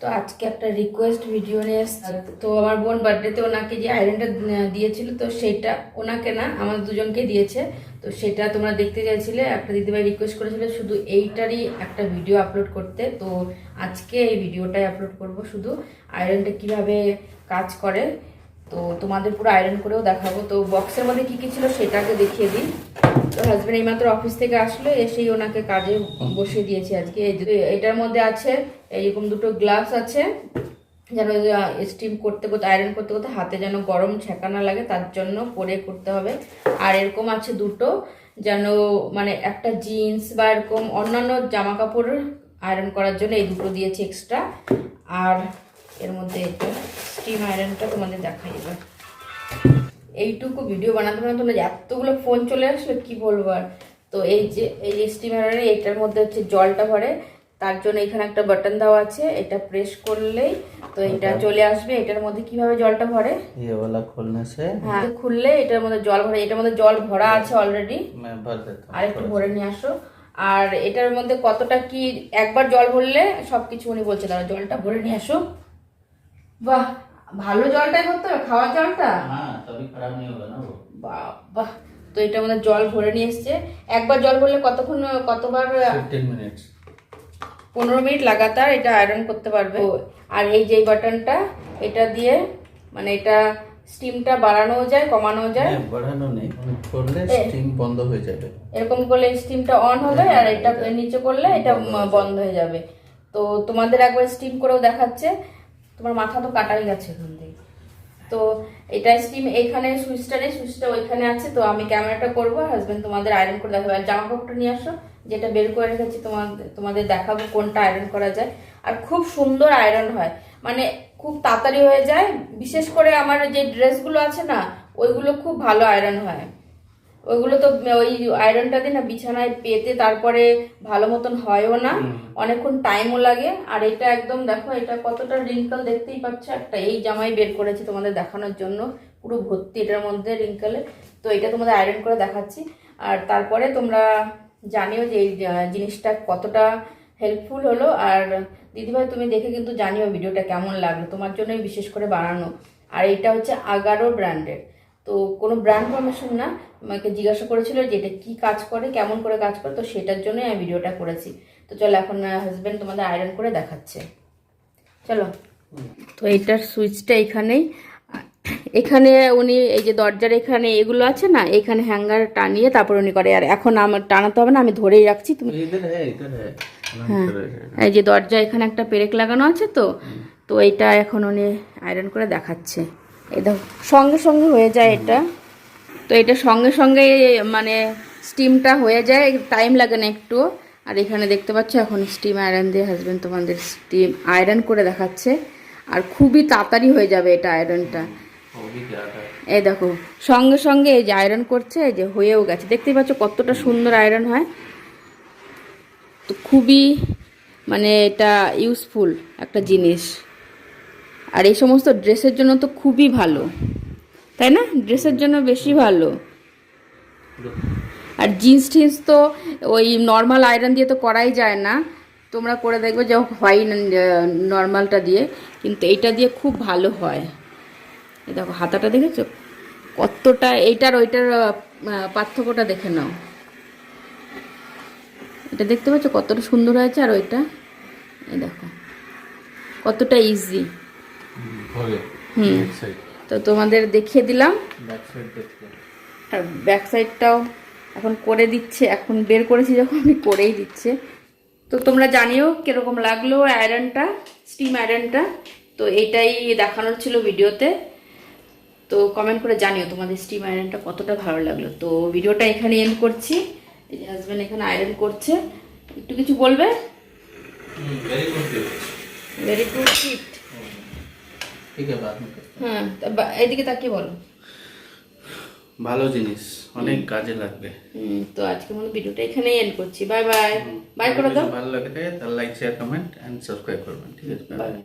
তো আজকে একটা রিকোয়েস্ট ভিডিও নিয়ে এসেছি। তো আমার বোন বার্থডেতে ওনাকে যে আয়রনটা দিয়েছিল তো সেটা ওনাকে না আমাদের দুজনকে দিয়েছে। তো সেটা তোমরা দেখতে চাইছিলে একটা দিদিভাই রিকোয়েস্ট করেছিল শুধু এইটারই একটা ভিডিও আপলোড করতে। তো আজকে এই ভিডিওটাই আপলোড করব শুধু আয়রনটা কীভাবে কাজ করে। তো তোমাদের পুরো আয়রন করেও দেখাবো। তো বক্সের মধ্যে কি কি ছিল সেটাকে দেখিয়ে দিই। হাজব্যান্ড এইমাত্র অফিস থেকে আসলো, এসেই ওনাকে কাজে বসিয়ে দিয়েছি আজকে। এটার মধ্যে আছে, এইরকম দুটো গ্লাস আছে, যেন স্টিম করতে করতে আয়রন করতে করতে হাতে যেন গরম ছেঁকা না লাগে, তার জন্য পরে করতে হবে। আর এরকম আছে দুটো, যেন মানে একটা জিন্স বা এরকম অন্যান্য জামা কাপড় আয়রন করার জন্য এই দুটো দিয়েছি এক্সট্রা আর এর মধ্যে স্টিম আয়রনটা তোমাদের দেখাই এবার। এইটুকু ভিডিও বানাতে বানাতে তোমরা এতগুলো ফোন চলে আসলো কি বলবো আর তো এই যে এই যে স্টিমারের এইটার মধ্যে হচ্ছে জলটা ভরে তার জন্য এখানে একটা বাটন দেওয়া আছে এটা প্রেস করলেই তো এটা চলে আসবে এটার মধ্যে কিভাবে জলটা ভরে ये वाला खोलने से হ্যাঁ খুললে এটার মধ্যে জল ভরে এটার মধ্যে জল ভরা আছে অলরেডি मैं भर देता আর একটু ভরে নিয়ে আসো আর এটার মধ্যে কতটা কি একবার জল ভরলে সবকিছু উনি বলছে দাঁড়া জলটা ভরে নিয়ে আসো বাহ ভালো জলটাই করতে হবে খাওয়ার জলটা हूँ हाँ तभी खराब नहीं होगा ना वो বাবা তো এটার মধ্যে জল ভরে নিয়ে এসছে একবার জল ভরলে কতক্ষণ কতবার फिफ्टीन मिनट्स পনেরো মিনিট লাগাতার এটা আয়রন করতে পারবে ও, আর এই যে বাটনটা এটা দিয়ে মানে এটা স্টিমটা বাড়ানো যায় কমানো যায় बढ़ानो नहीं করলে এ। স্টিম বন্ধ হয়ে যাবে এরকম করলে স্টিমটা অন হবে আর এটা নিচে করলে এটা উম, বন্ধ হয়ে যাবে তো তোমাদের একবার স্টিম করেও দেখাচ্ছে তোমার মাথা তো কাটাই গেছে এখান থেকে তো এটা স্টিম এখানে সুইচটা নেই সুইচটা ওইখানে আছে, তো আমি ক্যামেরাটা করব হাজব্যান্ড তোমাদের আয়রন করে দেখাবো। আর জামা কাপড়টা নিয়ে আসো, যেটা বের করে রেখেছি তোমাদের তোমাদের দেখাবো কোনটা আয়রন করা যায়। আর খুব সুন্দর আয়রন হয় মানে খুব তাড়াতাড়ি হয়ে যায়। বিশেষ করে আমার যে ড্রেসগুলো আছে না, ওইগুলো খুব ভালো আয়রন হয়। ওইগুলো তো ওই আয়রনটা দিয়ে না বিছানায় পেতে তারপরে ভালো মতন হয়ও না। অনেকক্ষণ টাইমও লাগে। আর এটা একদম দেখো এটা কতটা রিঙ্কল দেখতেই পাচ্ছ? একটা এই জামাই বের করেছি তোমাদের দেখানোর জন্য। পুরো ভর্তি এটার মধ্যে রিঙ্কলে তো এটা তোমাদের আয়রন করে দেখাচ্ছি। আর তারপরে তোমরা জানিও যে এই জিনিসটা কতটা হেল্পফুল হলো। আর দিদিভাই তুমি দেখে কিন্তু জানিও ভিডিওটা কেমন লাগল। তোমার জন্যই বিশেষ করে বানানো। আর এটা হচ্ছে আগারো ব্র্যান্ডের তো কোনো ব্র্যান্ড ফর্মেশন না আমাকে জিজ্ঞাসা করেছিল যে এটা কী কাজ করে কেমন করে কাজ করে তো সেটার জন্যই আমি ভিডিওটা করেছি। তো চলো এখন হাজব্যান্ড তোমাদের আয়রন করে দেখাচ্ছে। চলো। তো এটার সুইচটা এখানেই। এখানে উনি এই যে দরজার এখানে এগুলো আছে না এখানে হ্যাঙ্গার টানিয়ে তারপর উনি করে। আর এখন আমার টানাতে হবে না আমি ধরেই রাখছি তুমি হ্যাঁ এই যে হ্যাঁ, হ্যাঁ, হ্যাঁ। দরজা এখানে একটা পেরেক লাগানো আছে তো তো এটা এখন উনি আয়রন করে দেখাচ্ছে। এই দেখো সঙ্গে সঙ্গে হয়ে যায় এটা। তো এটা সঙ্গে সঙ্গে মানে স্টিমটা হয়ে যায় টাইম লাগে না একটু। আর এখানে দেখতে পাচ্ছ এখন স্টিম আয়রন দিয়ে হাজব্যান্ড তোমাদের স্টিম আয়রন করে দেখাচ্ছে। আর খুবই তাড়াতাড়ি হয়ে যাবে এটা আয়রনটা এই দেখো সঙ্গে সঙ্গে এই যে আয়রন করছে এই যে হয়েও গেছে। দেখতেই পাচ্ছ কতটা সুন্দর আয়রন হয়। তো খুবই মানে এটা ইউজফুল একটা জিনিস। আর এই সমস্ত ড্রেসের জন্য তো খুবই ভালো, তাই না? ড্রেসের জন্য বেশি ভালো। আর জিন্স টিন্স তো ওই নর্মাল আয়রন দিয়ে তো করাই যায় না। তোমরা করে দেখবে যে হোয়াইট নর্মালটা দিয়ে, কিন্তু এইটা দিয়ে খুব ভালো হয়। দেখো, হাতাটা দেখেছ? কতটা এইটার ওইটার পার্থক্যটা দেখে নাও। এটা দেখতে পাচ্ছ কতটা সুন্দর হয়েছে আর ওইটা? এই দেখো, কতটা ইজি হুম। তো তোমাদের দেখিয়ে দিলাম। আর ব্যাক সাইডটাও এখন করে দিচ্ছে এখন বের করেছি যখন আমি করেই দিচ্ছে। তো তোমরা জানিও কীরকম লাগল আয়রনটা স্টিম আয়রনটা তো এটাই দেখানোর ছিল ভিডিওতে। তো কমেন্ট করে জানিও তোমাদের স্টিম আয়রনটা কতটা ভালো লাগল। তো ভিডিওটা এখানে এন্ড করছি। এই যে হাজব্যান্ড এখানে আয়রন করছে। একটু কিছু বলবে? ভেরি গুড টিপ হ্যাঁ তা বা- এদিকে তাকিয়ে বলো। ভালো জিনিস অনেক কাজে লাগবে। হুম, তো আজকে মনে ভিডিওটা এখানেই এন্ড করছি। Bye bye. বাই করে দাও। ভালো লাগে তাহলে like share comment and subscribe করবেন ঠিক আছে? বাই